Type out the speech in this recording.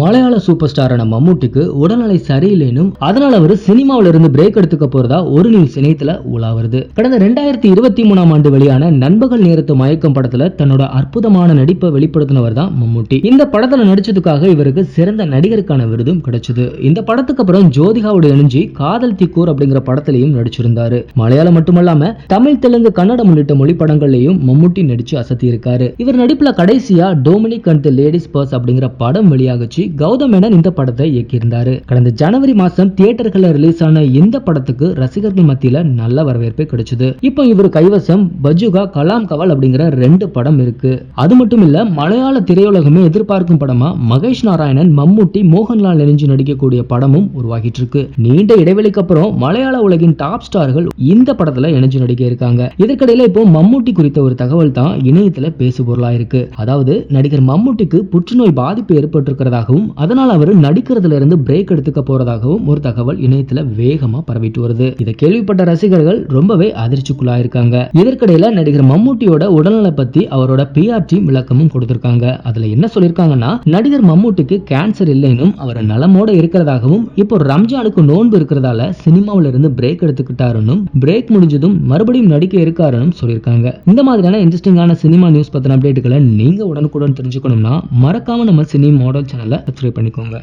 மலையாள சூப்பர் ஸ்டாரான மம்மூட்டிக்கு உடல்நிலை சரியில்லைனும் அதனால அவர் சினிமாவில இருந்து பிரேக் எடுத்துக்க போறதா ஒரு நியூஸ் இணையத்துல உலா வருது கடந்த ரெண்டாயிரத்தி இருபத்தி மூணாம் ஆண்டு வெளியான நண்பகல் நேரத்து மயக்கம் படத்துல தன்னோட அற்புதமான நடிப்பை வெளிப்படுத்தினவர் தான் மம்மூட்டி. இந்த படத்துல நடிச்சதுக்காக இவருக்கு சிறந்த நடிகருக்கான விருதும் கிடைச்சது. இந்த படத்துக்கு அப்புறம் ஜோதிகாவோட இணைஞ்சி காதல் திக்கூர் அப்படிங்கிற படத்திலையும் நடிச்சிருந்தாரு. மலையாளம் மட்டுமல்லாம தமிழ் தெலுங்கு கன்னடம் உள்ளிட்ட மொழி படங்கள்லையும் மம்மூட்டி நடிச்சு அசத்தி இருக்காரு இவர் நடிப்புல கடைசியா டோமினிக் அண்ட் லேடிஸ் பர்ஸ் அப்படிங்கிற படம் வெளியாகச்சு. கௌதம் மேனன் இந்த படத்தை இயக்கியிருந்தாரு. கடந்த ஜனவரி மாசம் தியேட்டர்கள்ல ரிலீஸ் ஆன இந்த படத்துக்கு ரசிகர்கள் மத்தியில நல்ல வரவேற்பு கிடைச்சது. இப்போ இவர் கைவசம் பஜுகா கலாம் கவால் அப்படிங்கிற ரெண்டு படம் இருக்கு. அது மட்டும் இல்ல மலையாள திரையுலகமே எதிர்பார்க்கும் படமா மகேஷ் நாராயணன் மம்முட்டி மோகன்லால் நெறிஞ்சு நடிக்கக்கூடிய படமும் உருவாகிட்டு இருக்கு நீண்ட இடைவெளிக்கு அப்புறம் மலையாள உலகின் டாப் ஸ்டார்கள் இந்த படத்துல இணைஞ்சு நடிக்க இருக்காங்க. இதற்கிடையில இப்போ மம்முட்டி குறித்த ஒரு தகவல் தான் இணையத்துல பேசுபொருளா இருக்கு அதாவது நடிகர் மம்முட்டிக்கு புற்றுநோய் பாதிப்பு ஏற்பட்டிருக்கிறதாகவும் அதனால் அவர் நடிக்கிறதுல இருந்து பிரேக் எடுத்துக்க போறதாகவும் ஒரு தகவல் இணையத்துல வேகமா பரவிட்டு வருது. இதை கேள்விப்பட்ட ரசிகர்கள் ரொம்பவே அதிர்ச்சிக்குள்ளாயிருக்காங்க. இதற்கிடையில நடிகர் மம்மூட்டியோட உடல்நல பத்தி அவரோட பிஆர் டீம் விளக்கமும் கொடுத்திருக்காங்க. அதுல என்ன சொல்லிருக்காங்கன்னா நடிகர் மம்மூட்டிக்கு கேன்சர் இல்லைனும் அவர் நலமோட இருக்கிறதாகவும் இப்போ ரம்ஜானுக்கு நோன்பு இருக்கிறதால சினிமாவில இருந்து பிரேக் எடுத்துக்கிட்டாருன்னு பிரேக் முடிஞ்சதும் மறுபடியும் நடிக்க இருக்காருன்னு சொல்லியிருக்காங்க. இந்த மாதிரியான இன்ட்ரெஸ்டிங்கான சினிமா நியூஸ் பத்தின அப்டேட்டுகளை நீங்க உடனுக்குடன் தெரிஞ்சுக்கணும்னா மறக்காம நம்ம சினி மாடல் சேனலை சப்ஸ்கிரைப் பண்ணிக்கோங்க.